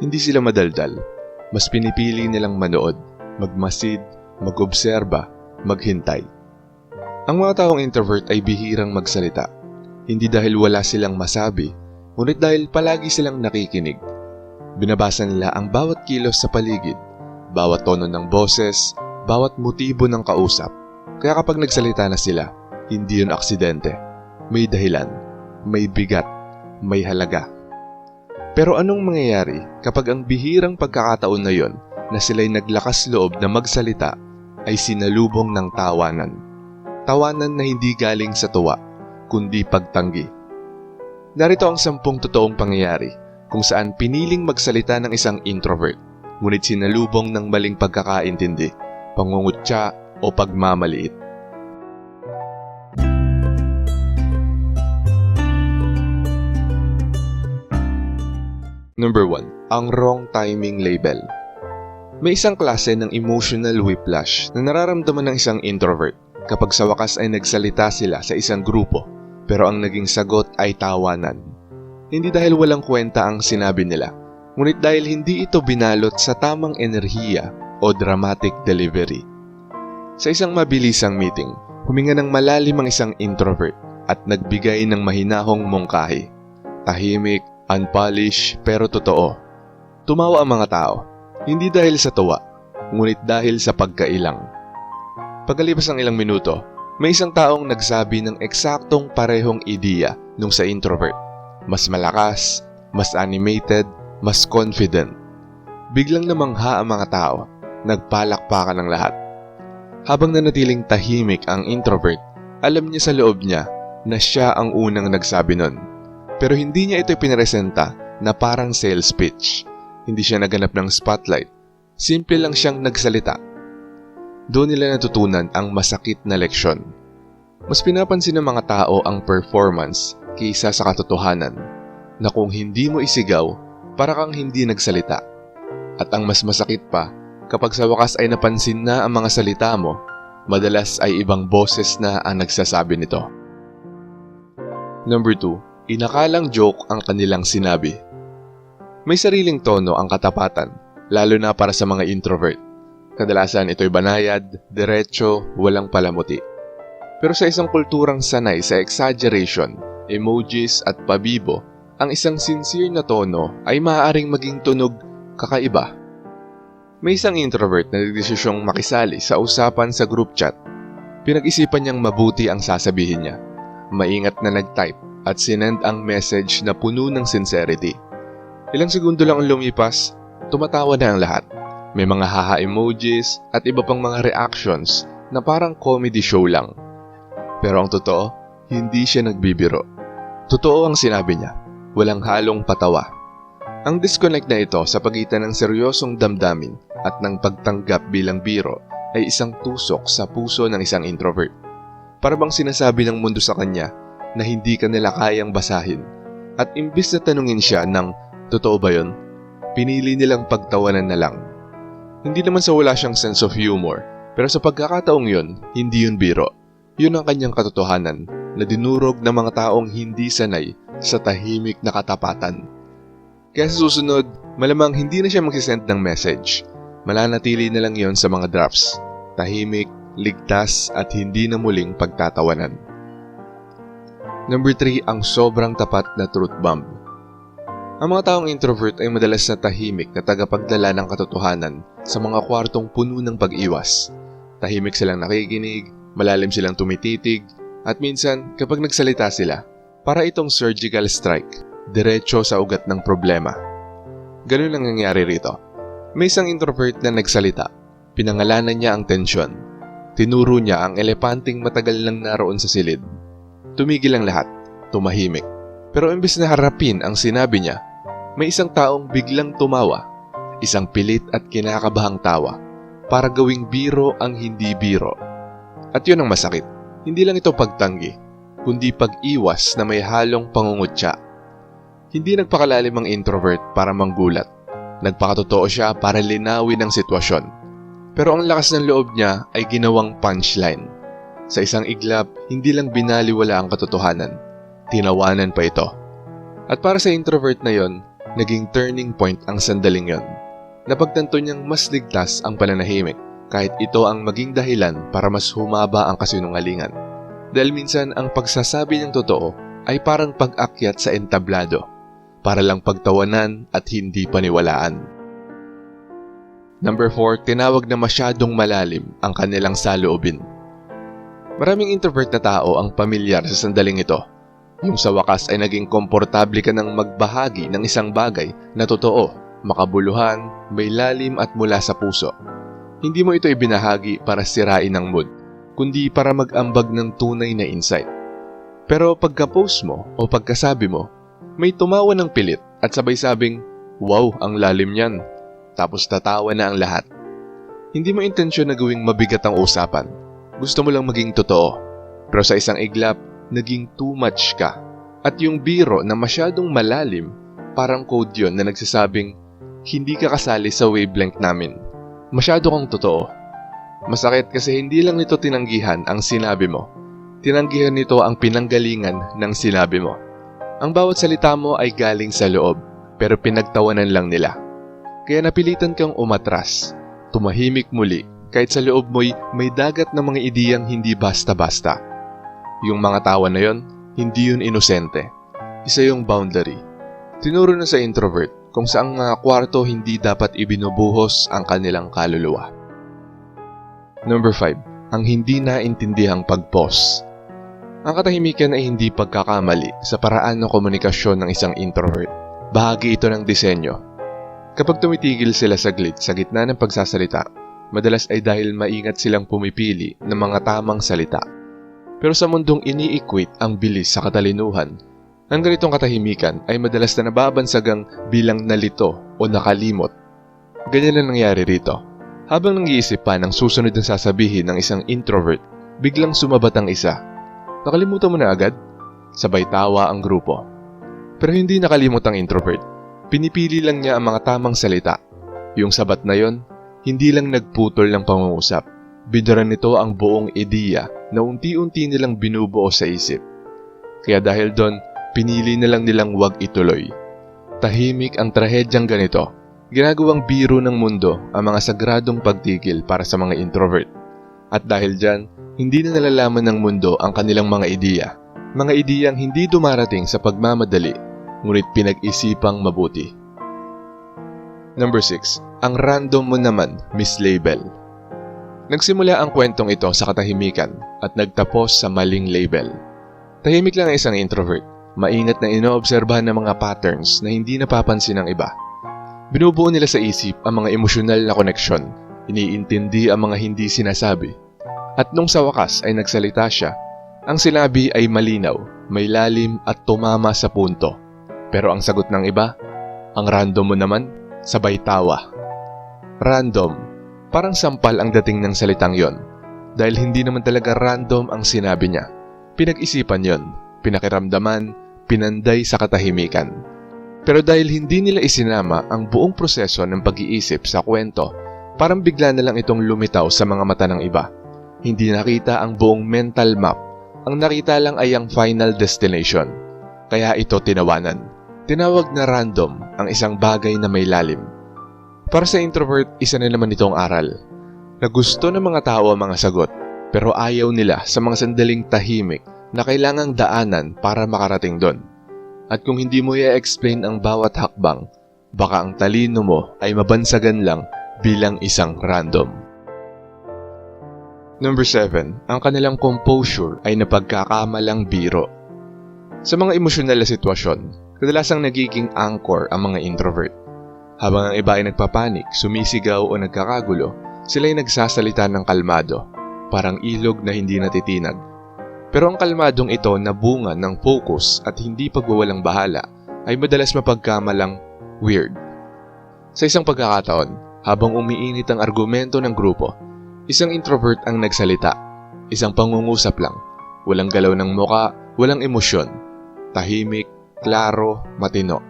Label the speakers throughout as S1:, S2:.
S1: Hindi sila madaldal. Mas pinipili nilang manood, magmasid, mag-obserba, maghintay. Ang mga taong introvert ay bihirang magsalita. Hindi dahil wala silang masabi, ngunit dahil palagi silang nakikinig. Binabasa nila ang bawat kilos sa paligid, bawat tono ng boses, bawat motibo ng kausap. Kaya kapag nagsalita na sila, hindi yun aksidente. May dahilan, may bigat, may halaga. Pero anong mangyayari kapag ang bihirang pagkakataon na yon na sila'y naglakas loob na magsalita ay sinalubong ng tawanan? Tawanan na hindi galing sa tuwa, kundi pagtanggi. Narito ang sampung totoong pangyayari kung saan piniling magsalita ng isang introvert, ngunit sinalubong ng maling pagkakaintindi, pangungutya o pagmamaliit. Number 1. Ang wrong timing label. May isang klase ng emotional whiplash na nararamdaman ng isang introvert kapag sa wakas ay nagsalita sila sa isang grupo pero ang naging sagot ay tawanan. Hindi dahil walang kwenta ang sinabi nila, ngunit dahil hindi ito binalot sa tamang enerhiya o dramatic delivery. Sa isang mabilisang meeting, huminga ng malalim ang isang introvert at nagbigay ng mahinahong mungkahi. Tahimik, unpolished pero totoo. Tumawa ang mga tao, hindi dahil sa tuwa, ngunit dahil sa pagkailang. Pagkalipas ng ilang minuto, may isang taong nagsabi ng eksaktong parehong ideya nung sa introvert. Mas malakas, mas animated, mas confident. Biglang namangha ang mga tao, nagpalakpakan ng lahat. Habang nanatiling tahimik ang introvert, alam niya sa loob niya na siya ang unang nagsabi nun. Pero hindi niya ito pinaresenta na parang sales pitch. Hindi siya naganap ng spotlight. Simple lang siyang nagsalita. Doon nila natutunan ang masakit na leksyon. Mas pinapansin ng mga tao ang performance kaysa sa katotohanan na kung hindi mo isigaw, para kang hindi nagsalita. At ang mas masakit pa, kapag sa wakas ay napansin na ang mga salita mo, madalas ay ibang boses na ang nagsasabi nito. Number 2 inakalang joke ang kanilang sinabi. May sariling tono ang katapatan, lalo na para sa mga introvert. Kadalasan ito'y banayad, diretso, walang palamuti. Pero sa isang kulturang sanay sa exaggeration, emojis at pabibo, ang isang sincere na tono ay maaaring maging tunog kakaiba. May isang introvert na nagdesisyong makisali sa usapan sa group chat. Pinag-isipan niyang mabuti ang sasabihin niya. Maingat na nag-type at sinend ang message na puno ng sincerity. Ilang segundo lang ang lumipas, tumatawa na ang lahat. May mga haha emojis at iba pang mga reactions na parang comedy show lang. Pero ang totoo, hindi siya nagbibiro. Totoo ang sinabi niya, walang halong patawa. Ang disconnect na ito sa pagitan ng seryosong damdamin at ng pagtanggap bilang biro ay isang tusok sa puso ng isang introvert. Para bang sinasabi ng mundo sa kanya na hindi ka nila kayang basahin. At imbis na tanungin siya ng, totoo ba yun? Pinili nilang pagtawanan na lang. Hindi naman sa wala siyang sense of humor, pero sa pagkakataong yun, hindi yun biro. Yun ang kanyang katotohanan na dinurog ng mga taong hindi sanay sa tahimik na katapatan. Kaya sa susunod, malamang hindi na siya magsisend ng message. Malanatili na lang yon sa mga drafts. Tahimik, ligtas at hindi na muling pagtatawanan. Number 3, ang sobrang tapat na truth bomb. Ang mga taong introvert ay madalas na tahimik na tagapagdala ng katotohanan sa mga kwartong puno ng pag-iwas. Tahimik silang nakikinig, malalim silang tumititig, at minsan kapag nagsalita sila, para itong surgical strike, diretso sa ugat ng problema. Ganun ang nangyari rito. May isang introvert na nagsalita. Pinangalanan niya ang tensyon. Tinuro niya ang elepanting matagal nang naroon sa silid. Tumigil ang lahat, tumahimik. Pero imbes na harapin ang sinabi niya, may isang taong biglang tumawa, isang pilit at kinakabahang tawa, para gawing biro ang hindi biro. At yun ang masakit, hindi lang ito pagtanggi, kundi pag-iwas na may halong pangungutya. Hindi nagpakalalim ang introvert para manggulat. Nagpakatotoo siya para linawin ang sitwasyon. Pero ang lakas ng loob niya ay ginawang punchline. Sa isang iglap, hindi lang binaliwala ang katotohanan. Tinawanan pa ito. At para sa introvert na yon, naging turning point ang sandaling yon. Napagtanto niyang mas ligtas ang pananahimik kahit ito ang maging dahilan para mas humaba ang kasinungalingan. Dahil minsan ang pagsasabi ng totoo ay parang pag-akyat sa entablado, para lang pagtawanan at hindi paniwalaan. Number 4, tinawag na masyadong malalim ang kanilang saloobin. Maraming introvert na tao ang pamilyar sa sandaling ito. Yung sa wakas ay naging komportable ka ng magbahagi ng isang bagay na totoo, makabuluhan, may lalim at mula sa puso. Hindi mo ito ibinahagi para sirain ang mood, kundi para mag-ambag ng tunay na insight. Pero pagka-post mo o pagkasabi mo, may tumawa ng pilit at sabay sabing, Wow, ang lalim niyan. Tapos tatawa na ang lahat. Hindi mo intensyon na gawing mabigat ang usapan. Gusto mo lang maging totoo. Pero sa isang iglap, naging too much ka. At yung biro na masyadong malalim, parang code yon na nagsasabing, hindi ka kasali sa wavelength namin. Masyado kang totoo. Masakit kasi hindi lang nito tinanggihan ang sinabi mo. Tinanggihan nito ang pinanggalingan ng sinabi mo. Ang bawat salita mo ay galing sa loob, pero pinagtawanan lang nila. Kaya napilitan kang umatras, tumahimik muli, kahit sa loob mo'y may dagat ng mga ideyang hindi basta-basta. Yung mga tawa na yon, hindi yun inosente. Isa yung boundary. Tinuro na sa introvert kung saang mga kwarto hindi dapat ibinubuhos ang kanilang kaluluwa. Number 5. Ang hindi naintindihang pag-pause. Ang katahimikan ay hindi pagkakamali sa paraan ng komunikasyon ng isang introvert. Bahagi ito ng disenyo. Kapag tumitigil sila saglit sa gitna ng pagsasalita, madalas ay dahil maingat silang pumipili ng mga tamang salita. Pero sa mundong ini-equate ang bilis sa katalinuhan, ang ganitong katahimikan ay madalas na nababansagang bilang nalito o nakalimot. Ganyan ang nangyari rito. Habang nang-iisip pa ng susunod na sasabihin ng isang introvert, biglang sumabat ang isa. Nakalimutan mo na agad? Sabay tawa ang grupo. Pero hindi nakalimot ang introvert. Pinipili lang niya ang mga tamang salita. Yung sabat na yon, hindi lang nagputol ng pangungusap. Bidaran nito ang buong ideya na unti-unti nilang binubuo sa isip. Kaya dahil doon, pinili na lang nilang wag ituloy. Tahimik ang trahedyang ganito. Ginagawang biro ng mundo ang mga sagradong pagtigil para sa mga introvert. At dahil dyan, hindi na nalalaman ng mundo ang kanilang mga ideya. Mga ideyang hindi dumarating sa pagmamadali, ngunit pinag-isipang mabuti. Number 6. Ang random mo naman mislabel. Nagsimula ang kwentong ito sa katahimikan at nagtapos sa maling label. Tahimik lang ang isang introvert, maingat na inoobserbahan ng mga patterns na hindi napapansin ng iba. Binubuo nila sa isip ang mga emosyonal na koneksyon, iniintindi ang mga hindi sinasabi. At nung sa wakas ay nagsalita siya, ang sinabi ay malinaw, may lalim at tumama sa punto. Pero ang sagot ng iba, ang random mo naman, sabay tawa. Random, parang sampal ang dating ng salitang yon. Dahil hindi naman talaga random ang sinabi niya. Pinag-isipan yon, pinakiramdaman, pinanday sa katahimikan. Pero dahil hindi nila isinama ang buong proseso ng pag-iisip sa kwento, parang bigla na lang itong lumitaw sa mga mata ng iba. Hindi nakita ang buong mental map. Ang nakita lang ay ang final destination. Kaya ito tinawanan. Tinawag na random ang isang bagay na may lalim. Para sa introvert, isa na naman itong aral. Na gusto ng mga tao ang mga sagot, pero ayaw nila sa mga sandaling tahimik na kailangang daanan para makarating doon. At kung hindi mo i-explain ang bawat hakbang, baka ang talino mo ay mabansagan lang bilang isang random. Number 7. Ang kanilang composure ay napagkakamalang biro. Sa mga emosyonal na sitwasyon, kadalasang nagiging anchor ang mga introvert. Habang ang iba ay nagpapanik, sumisigaw o nagkakagulo, sila ay nagsasalita ng kalmado, parang ilog na hindi natitinag. Pero ang kalmadong ito na bunga ng focus at hindi pagwawalang bahala ay madalas mapagkamalang weird. Sa isang pagkakataon, habang umiinit ang argumento ng grupo, isang introvert ang nagsalita. Isang pangungusap lang. Walang galaw ng muka, walang emosyon. Tahimik, klaro, matino.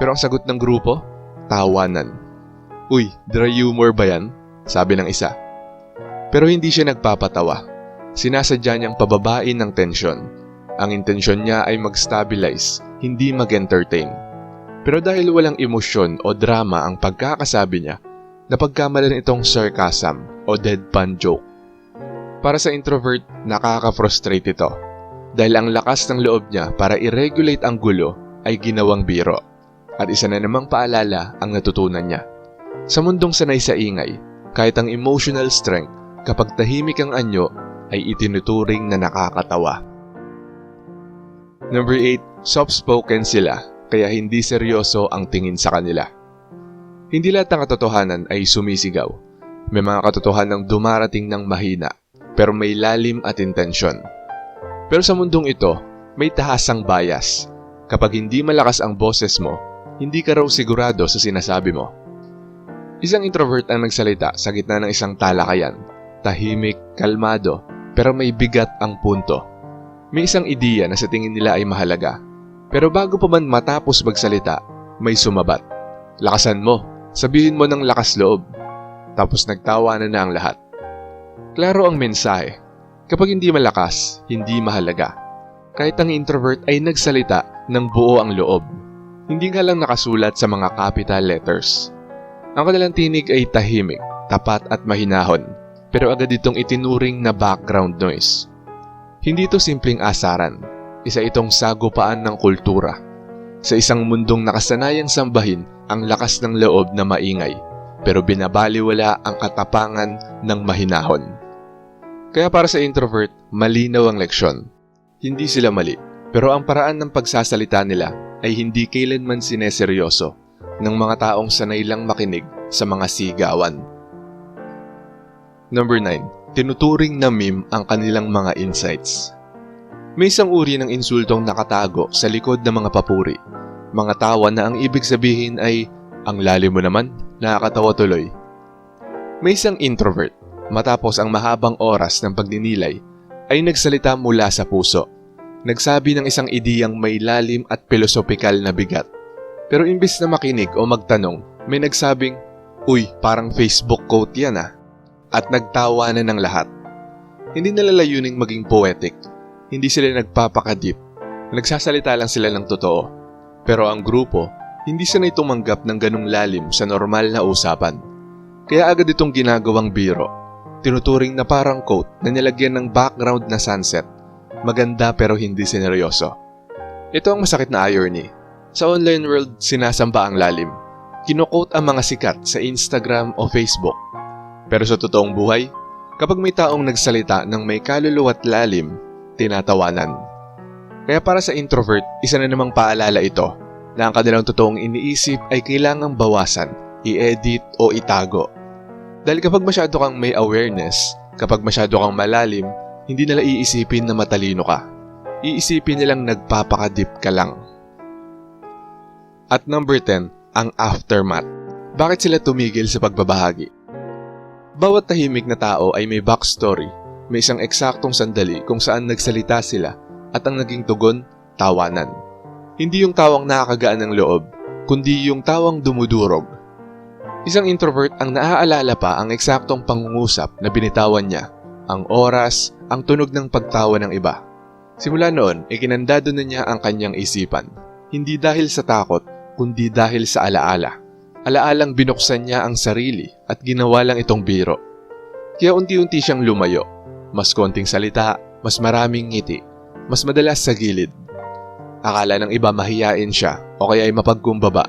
S1: Pero ang sagot ng grupo, tawanan. Uy, dry humor ba yan? Sabi ng isa. Pero hindi siya nagpapatawa. Sinasadya niyang pababain ng tensyon. Ang intensyon niya ay mag-stabilize, hindi mag-entertain. Pero dahil walang emosyon o drama ang pagkakasabi niya, napagkamalan itong sarcasm o deadpan joke. Para sa introvert, nakaka-frustrate ito dahil ang lakas ng loob niya para i-regulate ang gulo ay ginawang biro at isa na namang paalala ang natutunan niya. Sa mundong sanay sa ingay, kahit ang emotional strength kapag tahimik ang anyo ay itinuturing na nakakatawa. Number 8, soft-spoken sila kaya hindi seryoso ang tingin sa kanila. Hindi lahat ng katotohanan ay sumisigaw. May mga katotohanan dumarating ng mahina pero may lalim at intensyon. Pero sa mundong ito, may tahasang bias. Kapag hindi malakas ang boses mo, hindi ka raw sigurado sa sinasabi mo. Isang introvert ang nagsalita sa gitna ng isang talakayan. Tahimik, kalmado, pero may bigat ang punto. May isang ideya na sa tingin nila ay mahalaga. Pero bago pa man matapos magsalita, may sumabat. Lakasan mo, sabihin mo ng lakas loob. Tapos nagtawanan na ang lahat. Klaro ang mensahe. Kapag hindi malakas, hindi mahalaga. Kahit ang introvert ay nagsalita ng buo ang loob. Hindi nga lang nakasulat sa mga capital letters. Ang kanilang tinig ay tahimik, tapat at mahinahon, pero agad itong itinuring na background noise. Hindi ito simpleng asaran, isa itong sagupaan ng kultura. Sa isang mundong nakasanayang sambahin ang lakas ng loob na maingay, pero binabaliwala ang katapangan ng mahinahon. Kaya para sa introvert, malinaw ang leksyon. Hindi sila mali, pero ang paraan ng pagsasalita nila ay hindi kailanman sineseryoso ng mga taong sanay lang makinig sa mga sigawan. Number 9. Tinuturing na meme ang kanilang mga insights. May isang uri ng insultong nakatago sa likod ng mga papuri. Mga tawa na ang ibig sabihin ay, ang lalim mo naman, nakakatawa tuloy. May isang introvert, matapos ang mahabang oras ng pagdinilay, ay nagsalita mula sa puso. Nagsabi ng isang ideyang may lalim at pilosopikal na bigat. Pero imbis na makinig o magtanong, may nagsabing, Uy, parang Facebook quote yan ah. At nagtawanan ng lahat. Hindi nalalayuning maging poetic. Hindi sila nagpapakadip. Nagsasalita lang sila ng totoo. Pero ang grupo, hindi sanay tumanggap ng ganong lalim sa normal na usapan. Kaya agad itong ginagawang biro. Tinuturing na parang quote na nilagyan ng background na sunset. Maganda pero hindi sineryoso. Ito ang masakit na irony sa online world, sinasamba ang lalim. Kinokot ang mga sikat sa Instagram o Facebook. Pero sa totoong buhay, kapag may taong nagsalita ng may kaluluwa't lalim, tinatawanan. Kaya para sa introvert, isa na namang paalala ito na ang kanilang totoong iniisip ay kailangang bawasan, i-edit o itago. Dahil kapag masyado kang may awareness, kapag masyado kang malalim, hindi nila iisipin na matalino ka. Iisipin nilang nagpapakadip ka lang. At number 10, ang aftermath. Bakit sila tumigil sa pagbabahagi? Bawat tahimik na tao ay may backstory, may isang eksaktong sandali kung saan nagsalita sila at ang naging tugon, tawanan. Hindi yung tawang nakakagaan ng loob, kundi yung tawang dumudurog. Isang introvert ang naaalala pa ang eksaktong pangungusap na binitawan niya, ang oras, ang tunog ng pagtawa ng iba. Simula noon, ikinandado na niya ang kanyang isipan. Hindi dahil sa takot, kundi dahil sa alaala. Alaalang binuksan niya ang sarili at ginawa lang itong biro. Kaya unti-unti siyang lumayo. Mas konting salita, mas maraming ngiti, mas madalas sa gilid. Akala ng iba mahiyain siya o kaya ay mapagkumbaba.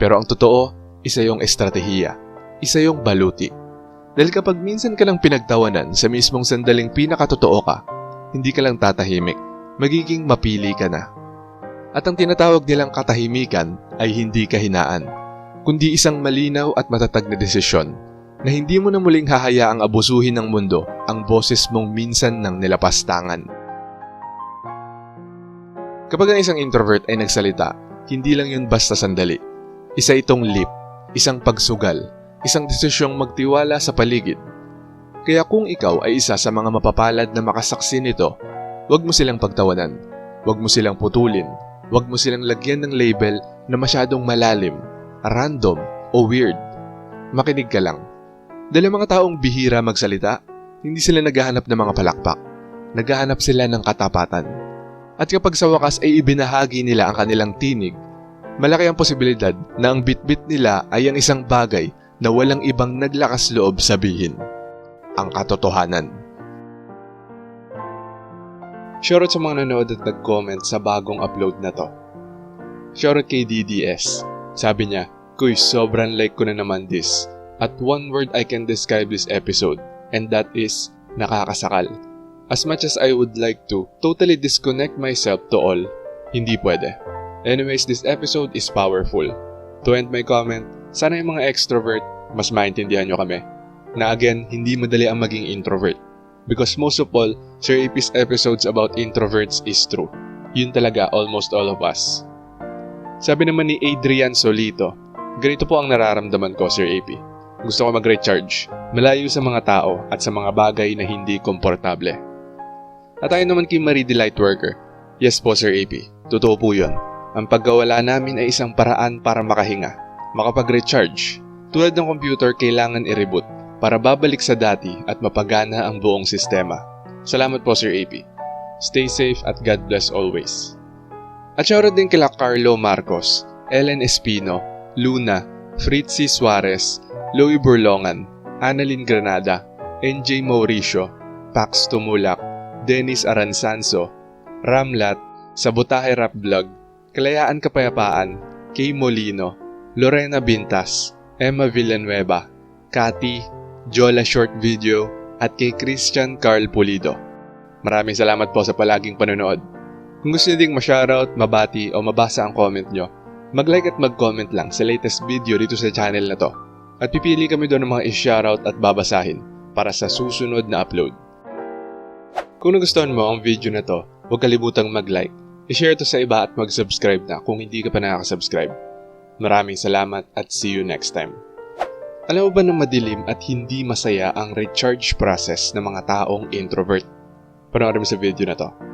S1: Pero ang totoo, isa yung estratehiya. Isa yung baluti. Dahil kapag minsan ka lang pinagtawanan sa mismong sandaling pinakatotoo ka, hindi ka lang tatahimik, magiging mapili ka na. At ang tinatawag nilang katahimikan ay hindi kahinaan, kundi isang malinaw at matatag na desisyon na hindi mo na muling hahayaang abusuhin ng mundo ang boses mong minsan ng nilapastangan. Kapag ang isang introvert ay nagsalita, hindi lang yun basta sandali. Isa itong leap, isang pagsugal, isang desisyong magtiwala sa paligid. Kaya kung ikaw ay isa sa mga mapapalad na makasaksi nito, huwag mo silang pagtawanan, huwag mo silang putulin, Huwag mo silang lagyan ng label na masyadong malalim, random, o weird. Makinig ka lang. Dahil mga taong bihira magsalita, hindi sila naghahanap ng mga palakpak. Naghahanap sila ng katapatan. At kapag sa wakas ay ibinahagi nila ang kanilang tinig, malaki ang posibilidad na ang bitbit nila ay ang isang bagay na walang ibang naglakas loob sabihin. Ang katotohanan. Shoutout sa mga nanood at nag-comment sa bagong upload na to. Shoutout kay DDS. Sabi niya, Kuy, sobrang like ko na naman this. At one word I can describe this episode, and that is nakakasakal. As much as I would like to totally disconnect myself to all, hindi pwede. Anyways, this episode is powerful. To end my comment, sana yung mga extrovert, mas maintindihan nyo kami. Na again, hindi madali ang maging introvert. Because most of all, Sir AP's episodes about introverts is true. Yun talaga almost all of us. Sabi naman ni Adrian Solito, ganito po ang nararamdaman ko, Sir AP. Gusto ko mag-recharge, malayo sa mga tao at sa mga bagay na hindi komportable. At tayo naman kay Marie the Lightworker. Yes po, Sir AP. Totoo po yun. Ang paggawala namin ay isang paraan para makahinga, makapag-recharge. Tulad ng computer, kailangan i-reboot para babalik sa dati at mapagana ang buong sistema. Salamat po, Sir AP. Stay safe at God bless always. At shoutout din kila Carlo Marcos, Ellen Espino, Luna, Fritzy Suarez, Louie Burlongan, Annalyn Granada, NJ Mauricio, Pax Tumulak, Dennis Aransanso, Ramlat, Sabotahe Rap Vlog, Kalayaan Kapayapaan, Kay Molino, Lorena Bintas, Emma Villanueva, Kati, Jola Short Video, at kay Christian Carl Pulido. Maraming salamat po sa palaging panonood. Kung gusto niyo ding ma-shoutout, mabati o mabasa ang comment nyo, mag-like at mag-comment lang sa latest video dito sa channel na to. At pipili kami doon ng mga i-shoutout at babasahin para sa susunod na upload. Kung nagustuhan mo ang video na to, huwag kalimutang mag-like, i-share to sa iba at mag-subscribe na kung hindi ka pa nakaka-subscribe. Maraming salamat at see you next time. Alam mo ba na madilim at hindi masaya ang recharge process ng mga taong introvert? Panoorin mo sa video na to.